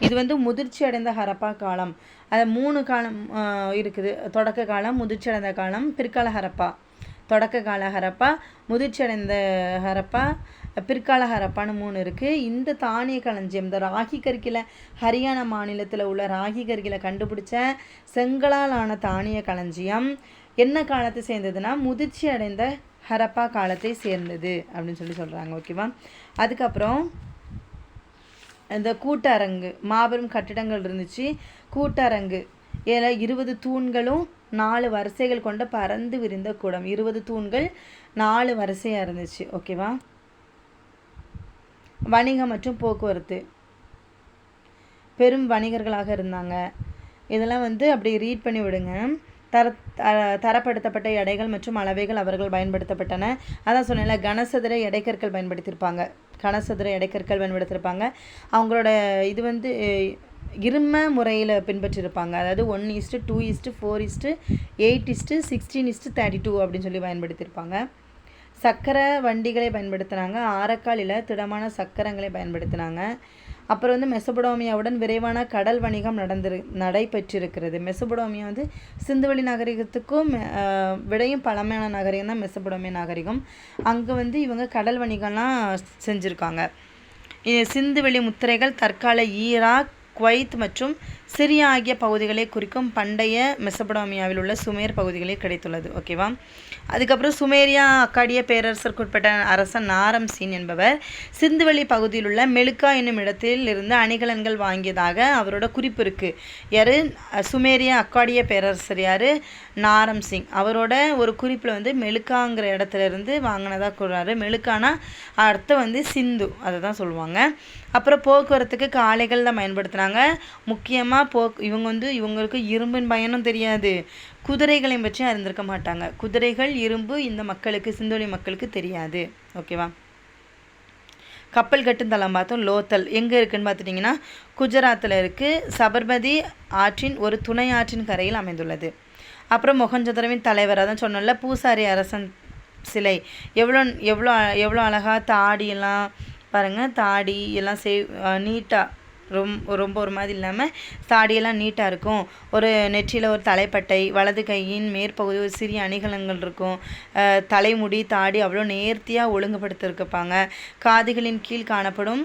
இது வந்து முதிர்ச்சி அடைந்த ஹரப்பா காலம். அது மூணு காலம் இருக்குது. தொடக்க காலம் முதிர்ச்சி அடைந்த காலம் பிற்கால ஹரப்பா. தொடக்க கால ஹரப்பா முதிர்ச்சி அடைந்த ஹரப்பா பிற்கால ஹரப்பான்னு மூணு இருக்குது இந்த தானிய களஞ்சியம் இந்த ராகி கற்கில ஹரியானா மாநிலத்தில் உள்ள ராகி கற்கில கண்டுபிடிச்ச செங்கலால் ஆன தானிய களஞ்சியம் என்ன காலத்தை சேர்ந்ததுன்னா முதிர்ச்சி அடைந்த ஹரப்பா காலத்தை சேர்ந்தது அப்படின்னு சொல்லி சொல்கிறாங்க ஓகேவா? அதுக்கப்புறம் இந்த கூட்டரங்கு மாபெரும் கட்டிடங்கள் இருந்துச்சு. கூட்டரங்கு. இதில் இருபது தூண்களும் நாலு வரிசைகள் கொண்ட பறந்து விரிந்த கூடம். இருபது தூண்கள் நாலு வரிசையாக இருந்துச்சு. ஓகேவா? வணிகம் மற்றும் போக்குவரத்து. பெரும் வணிகர்களாக இருந்தாங்க. இதெல்லாம் வந்து அப்படி ரீட் பண்ணி விடுங்க. தர த- தரப்படுத்தப்பட்ட எடைகள் மற்றும் அளவைகள் அவர்கள் பயன்படுத்தப்பட்டன. அதான் சொன்னேன்ல கனசதுர எடைக்கற்கள் பயன்படுத்தியிருப்பாங்க கனசதுர எடைக்கற்கள் பயன்படுத்தியிருப்பாங்க அவங்களோட இது வந்து இரும முறையில் பின்பற்றியிருப்பாங்க அதாவது one is to two is to four is to eight is to sixteen is to thirty two அப்படின்னு சொல்லி பயன்படுத்தியிருப்பாங்க சக்கர வண்டிகளை பயன்படுத்தினாங்க ஆரக்காலில் திடமான சக்கரங்களை பயன்படுத்தினாங்க அப்புறம் வந்து மெசபடோமியாவுடன் விரைவான கடல் வணிகம் நடந்திரு நடைபெற்றிருக்கிறது. மெசபடோமியா வந்து சிந்துவெளி நாகரிகத்துக்கும் விடையும் பழமையான நாகரிகம் தான் மெசபடோமிய நாகரிகம். அங்கே வந்து இவங்க கடல் வணிகம்லாம் செஞ்சுருக்காங்க. சிந்துவெளி முத்திரைகள் தற்கால ஈராக் குவைத் மற்றும் சிரியா ஆகிய பகுதிகளை குறிக்கும் பண்டைய மெசபடோமியாவில் உள்ள சுமேர் பகுதிகளில் கிடைத்துள்ளது. ஓகேவா? அதுக்கப்புறம் சுமேரியா அக்காடிய பேரரசருக்குட்பட்ட அரசன் நாரம் சீன் என்பவர். சிந்துவெளி பகுதியில் உள்ள மெலுக்கா என்னும் இடத்தில் இருந்து அணிகலன்கள் வாங்கியதாக அவரோட குறிப்பு இருக்குது யார்? சுமேரியா அக்காடிய பேரரசர் யார்? நாரம் சிங். அவரோட ஒரு குறிப்பில் வந்து மெலுக்காங்கிற இடத்துல இருந்து வாங்கினதாக கூறாரு. மெலுக்கானா அர்த்தம் வந்து சிந்து. அதை தான் சொல்லுவாங்க. அப்புறம் போக்குவரத்துக்கு காளைகள் தான் பயன்படுத்துனாங்க. முக்கியமாக போக் இவங்க வந்து இவங்களுக்கு இரும்பின் பயனும் தெரியாது. குதிரைகளையும் பற்றி அறிந்திருக்க மாட்டாங்க. குதிரைகள் இரும்பு இந்த மக்களுக்கு சிந்தோலி மக்களுக்கு தெரியாது. ஓகேவா கப்பல் கட்டும் தளம் பார்த்தோம் லோத்தல். எங்கே இருக்குன்னு பார்த்துட்டிங்கன்னா குஜராத்தில் இருக்குது சபர்மதி ஆற்றின் ஒரு துணை ஆற்றின் கரையில் அமைந்துள்ளது. அப்புறம் மொகஞ்சதரவின் தலைவர் அதான் சொன்னோம்ல பூசாரி அரசன் சிலை. எவ்வளோ எவ்வளோ எவ்வளோ அழகா தாடியெல்லாம் பாருங்கள் தாடி எல்லாம் சே நீட்டாக ரொம் ரொம்ப ஒரு மாதிரி இல்லாமல் தாடியெல்லாம் நீட்டாக இருக்கும். ஒரு நெற்றியில் ஒரு தலைப்பட்டை வலது கையின் மேற்பகுதி ஒரு சிறிய அணிகலன்கள் இருக்கும். தலைமுடி தாடி அவ்வளோ நேர்த்தியாக ஒழுங்குபடுத்திருக்கப்பாங்க. காதுகளின் கீழ் காணப்படும்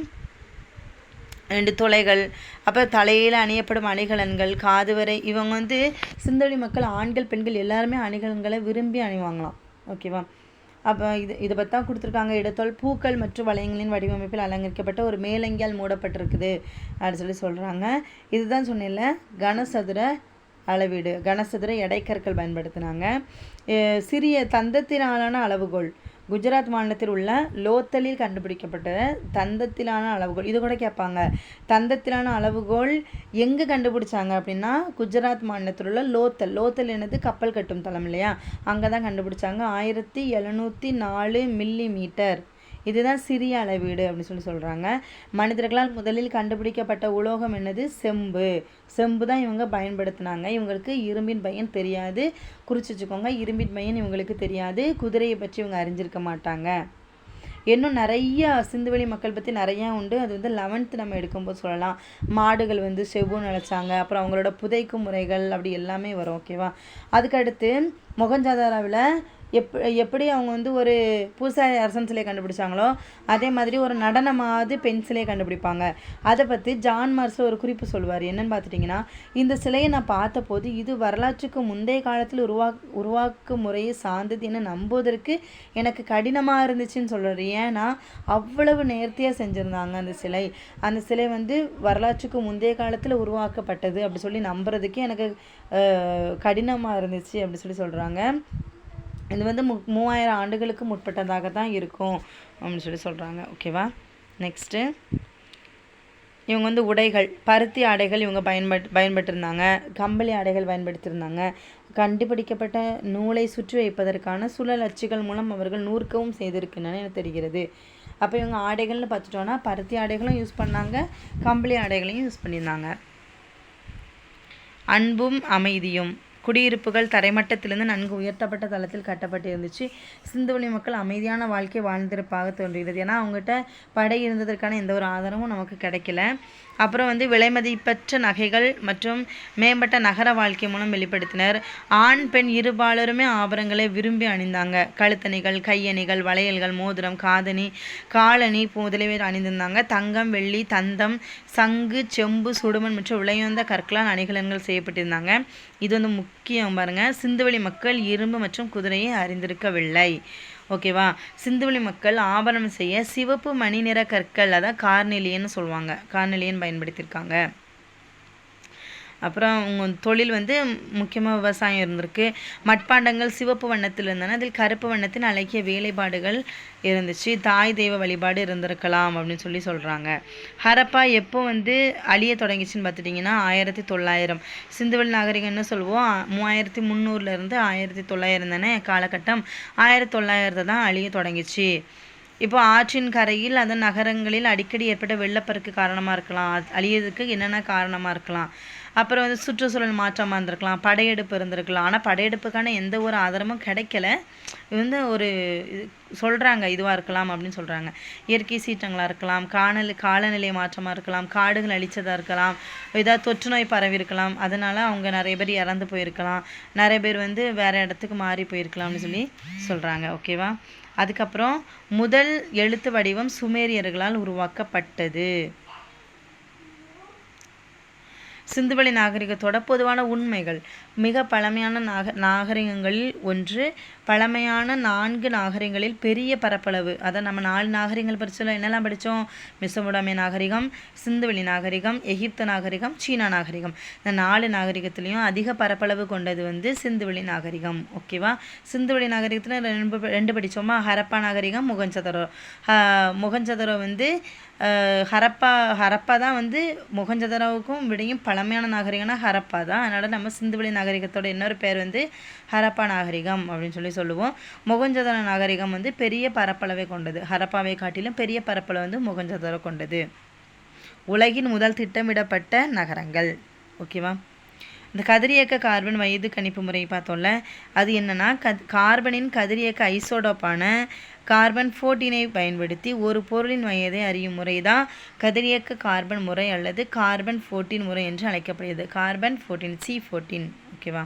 ரெண்டு துளைகள் அப்புறம் தலையில் அணியப்படும் அணிகலன்கள் காது வரை இவங்க வந்து சிந்தொழி மக்கள் ஆண்கள் பெண்கள் எல்லாருமே அணிகலன்களை விரும்பி அணிவாங்களாம். ஓகேவா? அப்போ இது இதை பற்றி தான் கொடுத்துருக்காங்க. இடத்தோல் பூக்கள் மற்றும் வளையங்களின் வடிவமைப்பில் அலங்கரிக்கப்பட்ட ஒரு மேலங்கியால் மூடப்பட்டிருக்குது அப்படின்னு சொல்லி சொல்கிறாங்க இதுதான் சொன்னேன்ல கனசதுர அளவீடு கனசதுர எடைக்கற்கள் பயன்படுத்தினாங்க. சிறிய தந்தத்தினாலான அளவுகோல் குஜராத் மாநிலத்தில் உள்ள லோத்தலில் கண்டுபிடிக்கப்பட்ட தந்தத்திலான அளவுகோல் இது கூட கேட்பாங்க. தந்தத்திலான அளவுகோல் எங்கே கண்டுபிடிச்சாங்க அப்படின்னா குஜராத் மாநிலத்தில் உள்ள லோத்தல். லோத்தல் என்னது? கப்பல் கட்டும் தளம் இல்லையா? அங்கே தான் கண்டுபிடிச்சாங்க. ஆயிரத்தி எழுநூற்றி நாலு மில்லி மீட்டர் இதுதான் சிறிய அளவீடு அப்படின்னு சொல்லி சொல்கிறாங்க மனிதர்களால் முதலில் கண்டுபிடிக்கப்பட்ட உலோகம் என்னது? செம்பு. செம்பு தான் இவங்க பயன்படுத்தினாங்க. இவங்களுக்கு இரும்பின் பையன் தெரியாது. குறிச்சு வச்சுக்கோங்க. இரும்பின் பையன் இவங்களுக்கு தெரியாது. குதிரையை பற்றி இவங்க அறிஞ்சிருக்க மாட்டாங்க. இன்னும் நிறைய சிந்துவெளி மக்கள் பற்றி நிறையா உண்டு. அது வந்து லெவன்த்து நம்ம எடுக்கும்போது சொல்லலாம். மாடுகள் வந்து செவ்வு நிலச்சாங்க அப்புறம் அவங்களோட புதைக்கும் முறைகள் அப்படி எல்லாமே வரும் ஓகேவா அதுக்கடுத்து மொகஞ்சாதாராவில் எப் எப்படி அவங்க வந்து ஒரு பூசாரி அரசன் சிலையை கண்டுபிடிச்சாங்களோ அதே மாதிரி ஒரு நடனமாவது பெண் சிலையை கண்டுபிடிப்பாங்க. அதை பற்றி ஜான் மார்ஸ் ஒரு குறிப்பு சொல்லுவார். என்னன்னு பார்த்துட்டிங்கன்னா இந்த சிலையை நான் பார்த்தபோது இது வரலாற்றுக்கு முந்தைய காலத்தில் உருவா உருவாக்கும் முறையை சார்ந்தது என நம்புவதற்கு எனக்கு கடினமாக இருந்துச்சுன்னு சொல்கிறார் ஏன்னா அவ்வளவு நேர்த்தியாக செஞ்சுருந்தாங்க அந்த சிலை. அந்த சிலை வந்து வரலாற்றுக்கு முந்தைய காலத்தில் உருவாக்கப்பட்டது அப்படி சொல்லி நம்புறதுக்கே எனக்கு கடினமாக இருந்துச்சு அப்படி சொல்லி சொல்கிறாங்க இது வந்து மு மூவாயிரம் ஆண்டுகளுக்கு முற்பட்டதாக தான் இருக்கும் அப்படின்னு சொல்லி சொல்கிறாங்க ஓகேவா நெக்ஸ்ட்டு இவங்க வந்து உடைகள் பருத்தி ஆடைகள் இவங்க பயன்பட் பயன்பட்டிருந்தாங்க. கம்பளி ஆடைகள் பயன்படுத்தியிருந்தாங்க. கண்டுபிடிக்கப்பட்ட நூலை சுற்றி வைப்பதற்கான சுழல் அச்சுகள் மூலம் அவர்கள் நூற்கவும் செய்திருக்கின்றன என தெரிகிறது. அப்போ இவங்க ஆடைகள்னு பார்த்துட்டோன்னா பருத்தி ஆடைகளும் யூஸ் பண்ணாங்க கம்பளி ஆடைகளையும் யூஸ் பண்ணியிருந்தாங்க. அன்பும் அமைதியும். குடியிருப்புகள் தரைமட்டத்திலிருந்து நன்கு உயர்த்தப்பட்ட தளத்தில் கட்டப்பட்டு இருந்துச்சு சிந்துவெளி மக்கள் அமைதியான வாழ்க்கை வாழ்ந்திருப்பாக தோன்றுகிறது ஏன்னா அவங்ககிட்ட படை இருந்ததற்கான எந்த ஒரு ஆதாரமும் நமக்கு கிடைக்கல. அப்புறம் வந்து விலைமதிப்பற்ற நகைகள் மற்றும் மேம்பட்ட நகர வாழ்க்கை மூலம் வெளிப்படுத்தினர். ஆண் பெண் இருபாலருமே ஆபரணங்களை விரும்பி அணிந்தாங்க. கழுத்தணிகள் கையணிகள் வளையல்கள் மோதிரம் காதணி காலணி முதலியவை அணிந்திருந்தாங்க. தங்கம் வெள்ளி தந்தம் சங்கு செம்பு சுடுமண் மற்றும் விளையுந்த கற்களால் அணிகலன்கள் செய்யப்பட்டிருந்தாங்க. இது வந்து முக்கியம் பாருங்க. சிந்துவெளி மக்கள் இரும்பு மற்றும் குதிரையை அறிந்திருக்கவில்லை. ஓகேவா சிந்துவெளி மக்கள் ஆபரணம் செய்ய சிவப்பு மணி நிற கற்கள் அதான் கார்னிலியன்னு சொல்லுவாங்க. கார்னிலியன் பயன்படுத்தியிருக்காங்க. அப்புறம் உங்கள் தொழில் வந்து முக்கியமாக விவசாயம் இருந்திருக்கு. மட்பாண்டங்கள் சிவப்பு வண்ணத்தில் இருந்தன. அதில் கருப்பு வண்ணத்தின் அழகிய வேலைப்பாடுகள் இருந்துச்சு. தாய் தெய்வ வழிபாடு இருந்திருக்கலாம் அப்படின்னு சொல்லி சொல்கிறாங்க ஹரப்பா எப்போ வந்து அழிய தொடங்கிச்சுன்னு பார்த்துட்டிங்கன்னா ஆயிரத்தி தொள்ளாயிரம். சிந்துவெளி நாகரிகம்னு சொல்லுவோம் மூவாயிரத்தி முந்நூறுலேருந்து ஆயிரத்தி தொள்ளாயிரம் தானே காலகட்டம். ஆயிரத்தி தொள்ளாயிரத்தை தான் அழிய தொடங்கிச்சு. இப்போ ஆற்றின் கரையில் அந்த நகரங்களில் அடிக்கடி ஏற்பட்ட வெள்ளப்பெருக்கு காரணமாக இருக்கலாம். அழியதுக்கு என்னென்ன காரணமாக இருக்கலாம்? அப்புறம் வந்து சுற்றுச்சூழல் மாற்றமாக இருந்திருக்கலாம் படையெடுப்பு இருந்திருக்கலாம். ஆனால் படையெடுப்புக்கான எந்த ஒரு ஆதாரமும் கிடைக்கல. இது வந்து ஒரு இது சொல்கிறாங்க இதுவாக இருக்கலாம் அப்படின்னு சொல்கிறாங்க இயற்கை சீற்றங்களாக இருக்கலாம் காணல் காலநிலை மாற்றமாக இருக்கலாம் காடுகள் அழித்ததாக இருக்கலாம் ஏதாவது தொற்று நோய் பரவி இருக்கலாம். அதனால் அவங்க நிறைய பேர் இறந்து போயிருக்கலாம். நிறைய பேர் வந்து வேறு இடத்துக்கு மாறி போயிருக்கலாம்னு சொல்லி சொல்கிறாங்க ஓகேவா? அதுக்கப்புறம் முதல் எழுத்து வடிவம் சுமேரியர்களால் உருவாக்கப்பட்டது. சிந்துவெளி நாகரிகத்தோட பொதுவான உண்மைகள். மிக பழமையான நாக நாகரிகங்களில் ஒன்று பழமையான நான்கு நாகரிகங்களில் பெரிய பரப்பளவு. அதை நம்ம நாலு நாகரிகங்கள் படித்தோம் என்னெல்லாம் படித்தோம் மெசமுடாமிய நாகரிகம் சிந்துவெளி நாகரிகம் எகிப்து நாகரிகம் சீனா நாகரிகம். இந்த நாலு நாகரிகத்துலேயும் அதிக பரப்பளவு கொண்டது வந்து சிந்துவெளி நாகரிகம். ஓகேவா சிந்துவெளி நாகரிகத்தில் ரெண்டு ரெண்டு படித்தோமா ஹரப்பா நாகரிகம் முகஞ்சதரோ. முகஞ்சதரோ வந்து ஹரப்பா ஹரப்பா தான் வந்து முகஞ்சதரோவுக்கும் விடையும் பழமையான நாகரிகம்னா ஹரப்பா தான். அதனால் நம்ம சிந்துவெளி நாகரிகத்தோட இன்னொரு பேர் வந்து ஹரப்பா நாகரிகம் அப்படின்னு சொல்லி சொல்லுவோம். முகஞ்சதர நாகரிகம் வந்து பெரிய பரப்பளவை கொண்டது. ஹரப்பாவை காட்டிலும் பெரிய பரப்பளவு வந்து முகஞ்சதர கொண்டது. உலகின் முதல் திட்டமிடப்பட்ட நகரங்கள். ஓகேவா? இந்த கதிரியக்க கார்பன் வயது கணிப்பு முறை பார்த்தோம்ல. அது என்னன்னா கத் கார்பனின் கதிரியக்க ஐசோடோப்பான கார்பன் ஃபோர்டீனை பயன்படுத்தி ஒரு பொருளின் வயதை அறியும் முறை தான் கதிரியக்க கார்பன் முறை அல்லது கார்பன் ஃபோர்டீன் முறை என்று அழைக்கப்படுகிறது. கார்பன் ஃபோர்டீன் சி ஃபோர்டீன் ஓகேவா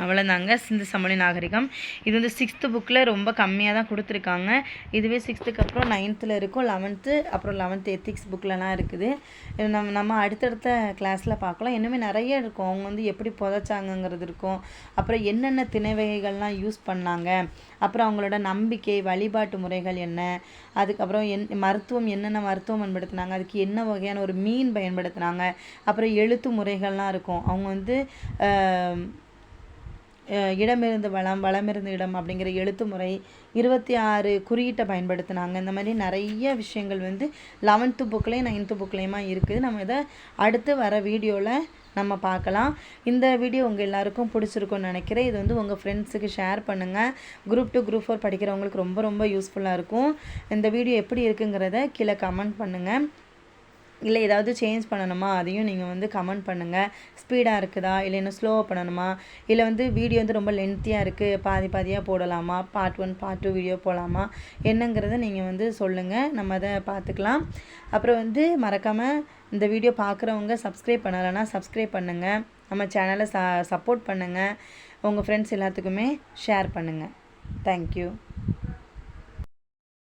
அவ்வளோதாங்க சிந்து சமணி நாகரிகம். இது வந்து சிக்ஸ்த்து புக்கில் ரொம்ப கம்மியாக தான் கொடுத்துருக்காங்க. இதுவே சிக்ஸ்த்துக்கு அப்புறம் நைன்த்தில் இருக்கும். லெவன்த்து அப்புறம் லெவன்த்து எத்திக்ஸ் புக்கிலலாம் இருக்குது. நம்ம நம்ம அடுத்தடுத்த கிளாஸில் பார்க்கலாம். இன்னுமே நிறைய இருக்கும். அவங்க வந்து எப்படி புதைச்சாங்கங்கிறது இருக்கும். அப்புறம் என்னென்ன திணை வகைகள்லாம் யூஸ் பண்ணாங்க. அப்புறம் அவங்களோட நம்பிக்கை வழிபாட்டு முறைகள் என்ன? அதுக்கப்புறம் என் மருத்துவம் என்னென்ன மருத்துவம் பயன்படுத்தினாங்க? அதுக்கு என்ன வகையான ஒரு மீன் பயன்படுத்தினாங்க? அப்புறம் எழுத்து முறைகள்லாம் இருக்கும். அவங்க வந்து இடமிருந்து வளம் வளமிருந்து இடம் அப்படிங்கிற எழுத்து முறை இருபத்தி ஆறு குறியீட்டை பயன்படுத்தினாங்க. இந்த மாதிரி நிறைய விஷயங்கள் வந்து லெவன்த்து புக்லேயும் நைன்த்து புக்லேயுமா இருக்குது. நம்ம இதை அடுத்து வர வீடியோவில் நம்ம பார்க்கலாம். இந்த வீடியோ உங்கள் எல்லாருக்கும் பிடிச்சிருக்கும்னு நினைக்கிறேன். இது வந்து உங்கள் ஃப்ரெண்ட்ஸுக்கு ஷேர் பண்ணுங்கள் குரூப் டூ குரூப் ஃபோர் படிக்கிறவங்களுக்கு ரொம்ப ரொம்ப யூஸ்ஃபுல்லாக இருக்கும். இந்த வீடியோ எப்படி இருக்குங்கிறத கீழே கமெண்ட் பண்ணுங்கள் இல்லை ஏதாவது சேஞ்ச் பண்ணணுமா? அதையும் நீங்கள் வந்து கமெண்ட் பண்ணுங்கள் ஸ்பீடாக இருக்குதா? இல்லை இன்னும் ஸ்லோவாக பண்ணணுமா? இல்லை வந்து வீடியோ வந்து ரொம்ப லென்த்தியாக இருக்குது பாதி பாதியாக போடலாமா? Part one part two video போடலாமா? என்னங்கிறத நீங்கள் வந்து சொல்லுங்கள் நம்ம அதை பார்த்துக்கலாம். அப்புறம் வந்து மறக்காமல் இந்த வீடியோ பார்க்குறவங்க சப்ஸ்கிரைப் பண்ணலைன்னா சப்ஸ்கிரைப் பண்ணுங்கள் நம்ம சேனலை ச சப்போர்ட் பண்ணுங்கள் உங்கள் ஃப்ரெண்ட்ஸ் எல்லாத்துக்குமே ஷேர் பண்ணுங்கள் தேங்க்யூ